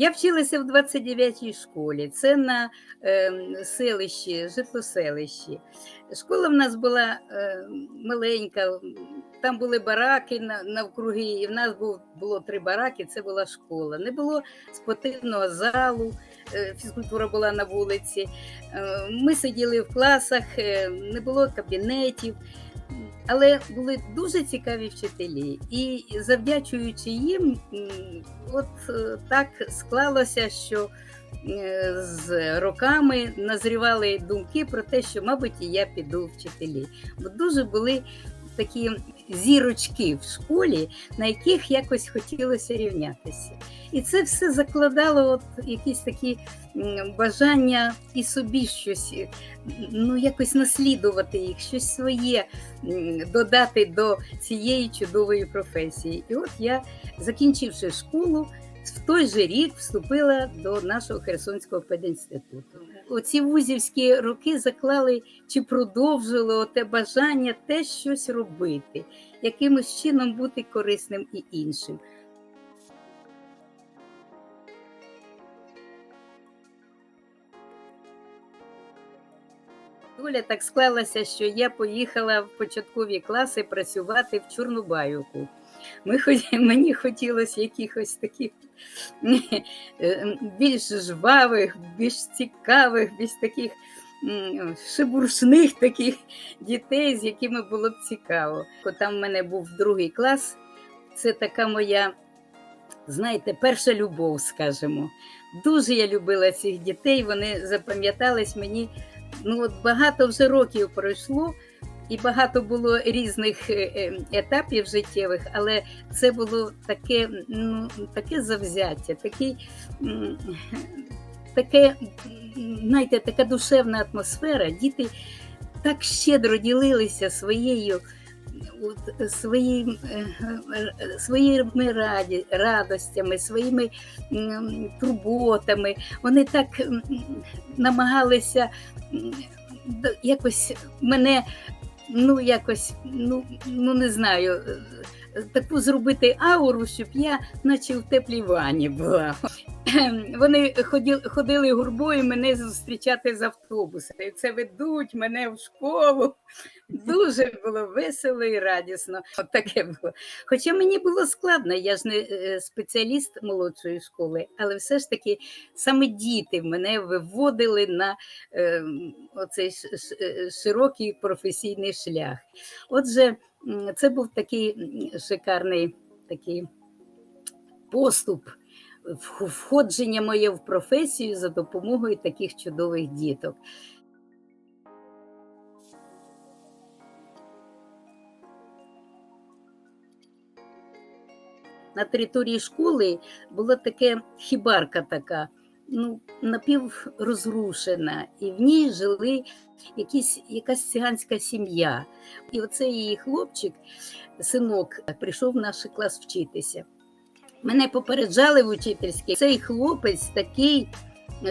Я вчилася в 29-й школі. Це на е, селищі, житлоселищі. Школа в нас була е, маленька, там були бараки навкруги, і в нас був, було три бараки, це була школа. Не було спортивного залу, е, фізкультура була на вулиці. Е, ми сиділи в класах, е, не було кабінетів. Але були дуже цікаві вчителі, і завдячуючи їм, от так склалося, що з роками назрівали думки про те, що, мабуть, і я піду вчителі. Бо дуже були такі зірочки в школі, на яких якось хотілося рівнятися. І це все закладало от якісь такі бажання і собі щось, ну якось наслідувати їх, щось своє додати до цієї чудової професії. І от я, закінчивши школу, в той же рік вступила до нашого Херсонського пединституту. Оці вузівські роки заклали чи продовжили те бажання те щось робити, якимось чином бути корисним і іншим. Доля так склалася, що я поїхала в початкові класи працювати в Чорнобайовку. Ми, мені хотілося якихось таких е, більш жвавих, більш цікавих, більш таких м, шебуршних таких дітей, з якими було б цікаво. Там в мене був другий клас. Це така моя, знаєте, перша любов, скажімо. Дуже я любила цих дітей, вони запам'ятались мені. Ну, от багато вже років пройшло, і багато було різних е, е, етапів життєвих, але це було таке, ну, таке завзяття, такий, таке, знаєте, така душевна атмосфера. Діти так щедро ділилися своєю. от, Своїм, е, своїми раді, радостями, своїми турботами. Вони так намагалися якось мене, ну якось, ну, ну не знаю, таку зробити ауру, щоб я, наче в теплій ванні була. Вони ходили, гурбою мене зустрічати з автобуса. І це ведуть мене в школу. Дуже було весело і радісно. От таке було. Хоча мені було складно, я ж не е, спеціаліст молодшої школи, але все ж таки саме діти мене виводили на е, оцей широкий професійний шлях. Отже, це був такий шикарний такий поступ, входження моє в професію за допомогою таких чудових діток. На території школи була таке хібарка така, ну, напіврозрушена, і в ній жили якісь, якась циганська сім'я. І оцей її хлопчик, синок, прийшов в наш клас вчитися. Мене попереджали в учительській. Цей хлопець такий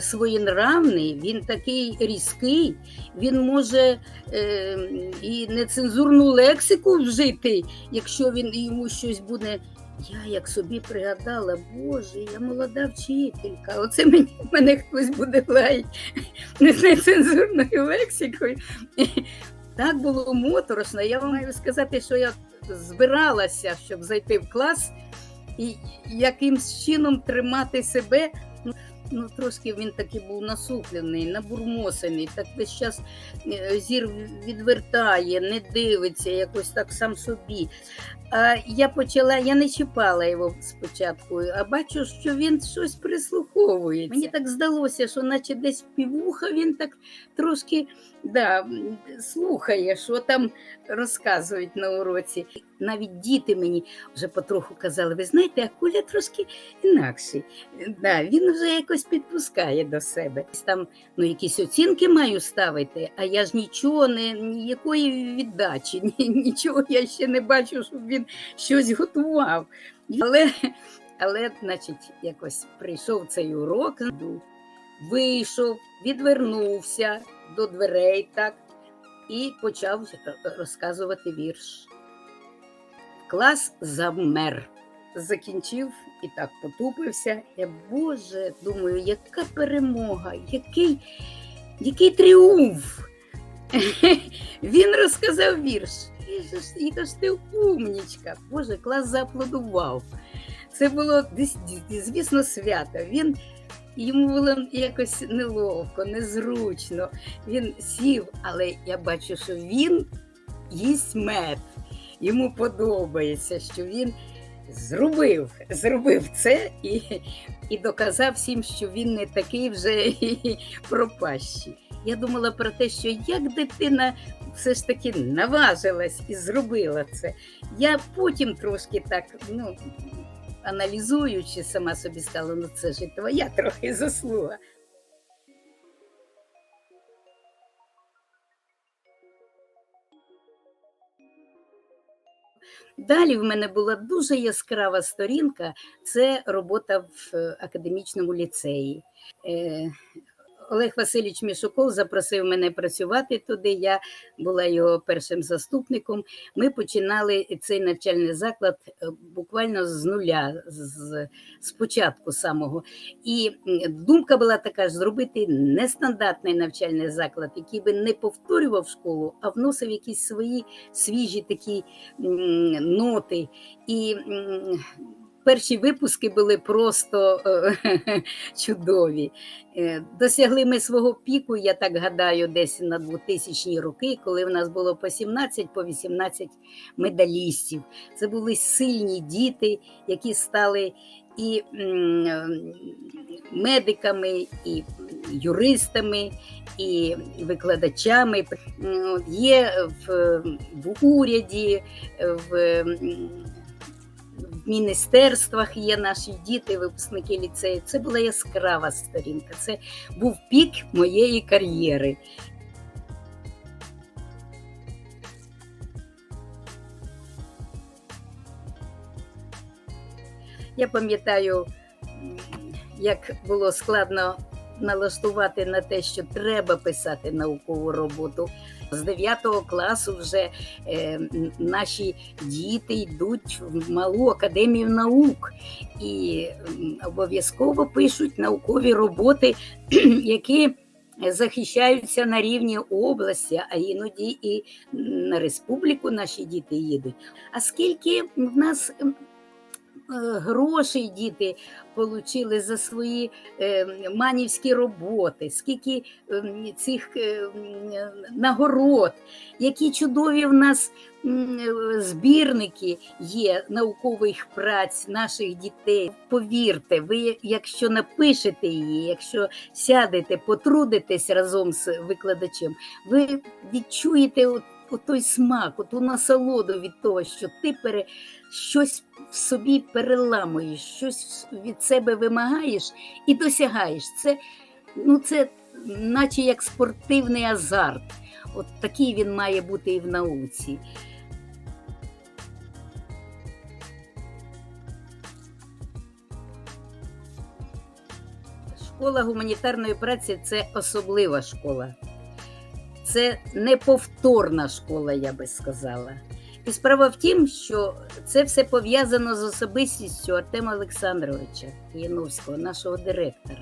своєнравний, він такий різкий, він може е, і нецензурну лексику вжити, якщо він йому щось буде. Я як собі пригадала, Боже, я молода вчителька, оце мені мене хтось буде лаять нецензурною лексикою. Так було моторошно. Я вам маю сказати, що я збиралася, щоб зайти в клас і якимсь чином тримати себе. Ну, трошки він такий був насуплений, набурмосений, так весь час е, зір відвертає, не дивиться якось так сам собі. А я почала, я не чіпала його спочатку, а бачу, що він щось прислуховується. Мені так здалося, що наче десь півуха він так трошки да, слухає, що там розказують на уроці. Навіть діти мені вже потроху казали, ви знаєте, а Куля трошки інакший. Да, він вже якось підпускає до себе. Там ну, якісь оцінки маю ставити, а я ж нічого, не, ніякої віддачі, ні, нічого я ще не бачу, щоб він щось готував. Але, але, значить, якось прийшов цей урок, вийшов, відвернувся до дверей так, і почав розказувати вірш. Клас завмер. Закінчив і так потупився. Я, Боже, думаю, яка перемога, який, який тріумф. Він розказав вірш. Яка ж ти умнічка. Боже, клас зааплодував. Це було, звісно, свято. Він, йому було якось неловко, незручно. Він сів, але я бачу, що він їсть мед. Йому подобається, що він зробив, зробив це і, і доказав всім, що він не такий вже пропащий. Я думала про те, що як дитина все ж таки наважилась і зробила це. Я потім трошки так, ну, аналізуючи, сама собі сказала, ну це ж і твоя трохи заслуга. Далі в мене була дуже яскрава сторінка це робота в е, академічному ліцеї. Олег Васильович Мішуков запросив мене працювати туди. Я була його першим заступником. Ми починали цей навчальний заклад е, буквально з нуля, з, з початку самого. І думка була така зробити нестандартний навчальний заклад, який би не повторював школу, а вносив якісь свої свіжі такі ноти. І перші випуски були просто е, чудові. Е, Досягли ми свого піку, я так гадаю, десь на 2000 роки, коли в нас було по 17, по 18 медалістів. Це були сильні діти, які стали і медиками, і юристами, і викладачами. Є в, в уряді, в, в міністерствах є наші діти, випускники ліцею. Це була яскрава сторінка. Це був пік моєї кар'єри. Я пам'ятаю, як було складно налаштувати на те, що треба писати наукову роботу. З 9 класу вже е, наші діти йдуть в малу академію наук і обов'язково пишуть наукові роботи, які захищаються на рівні області, а іноді і на республіку наші діти їдуть. А скільки в нас грошей діти отримали за свої е, манівські роботи, скільки ем, цих е, нагород, які чудові в нас е, збірники є наукових праць наших дітей. Повірте, ви, якщо напишете її, якщо сядете, потрудитесь разом з викладачем, ви відчуєте той смак, оту насолоду від того, що ти пере, щось в собі переламуєш, щось від себе вимагаєш і досягаєш. Це, ну, це наче як спортивний азарт. От такий він має бути і в науці. Школа гуманітарної праці це особлива школа. Це неповторна школа, я би сказала. І справа в тім, що це все пов'язано з особистістю Артема Олександровича Яновського, нашого директора.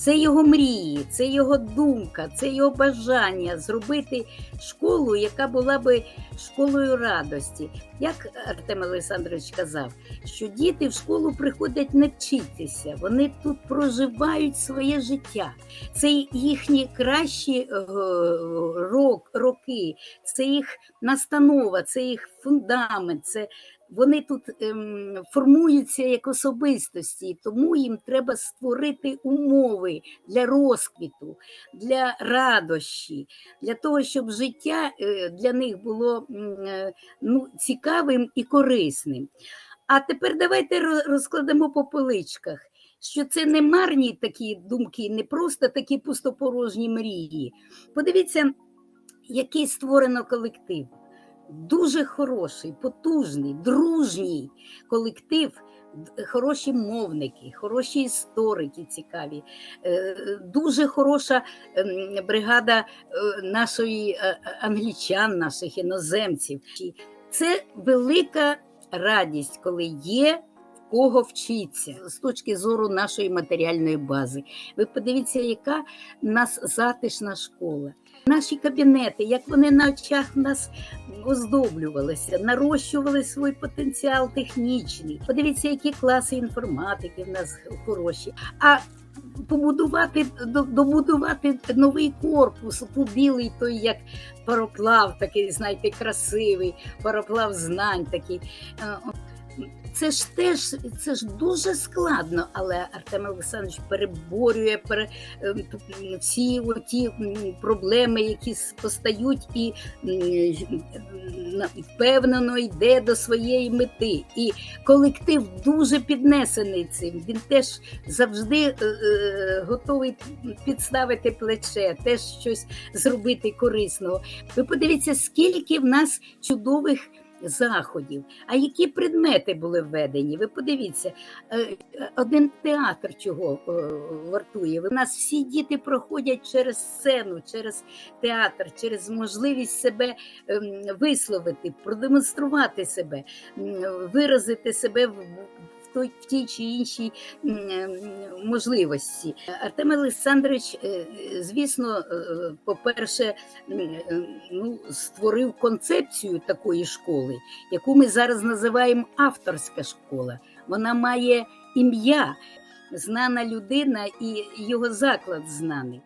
Це його мрії, це його думка, це його бажання зробити школу, яка була би школою радості. Як Артем Олександрович казав, що діти в школу приходять не вчитися, вони тут проживають своє життя. Це їхні кращі е, рок, роки, це їх настанова, це їх фундамент. Це вони тут ем, формуються як особистості, тому їм треба створити умови для розквіту, для радощі, для того, щоб життя е, для них було е, ну, цікавим і корисним. А тепер давайте розкладемо по поличках. Що це не марні такі думки, не просто такі пустопорожні мрії. Подивіться, який створено колектив. Дуже хороший, потужний, дружній колектив. Хороші мовники, хороші історики цікаві, е, дуже хороша ем, бригада е, нашої е, англічан, наших іноземців. Це велика радість, коли є в кого вчитися з точки зору нашої матеріальної бази. Ви подивіться, яка нас затишна школа. Наші кабінети, як вони на очах нас оздоблювалися, нарощували свій потенціал технічний. Подивіться, які класи інформатики в нас хороші. А побудувати, добудувати новий корпус, ту білий той, як пароплав, такий, знаєте, красивий, пароплав знань такий. Це ж теж це ж дуже складно, але Артем Олександрович переборює пере, е, всі ті проблеми, які постають, і впевнено йде до своєї мети. І колектив дуже піднесений цим. Він теж завжди е, е, готовий підставити плече, теж щось зробити корисного. Ви подивіться, скільки в нас чудових заходів. А які предмети були введені? Ви подивіться, е, один театр чого е, вартує. У нас всі діти проходять через сцену, через театр, через можливість себе ем, висловити, продемонструвати себе, виразити себе в. Той в тій чи іншій можливості. Артем Олександрович, е, звісно, е, по-перше, е, ну, створив концепцію такої школи, яку ми зараз називаємо авторська школа. Вона має ім'я, знана людина і його заклад знаний.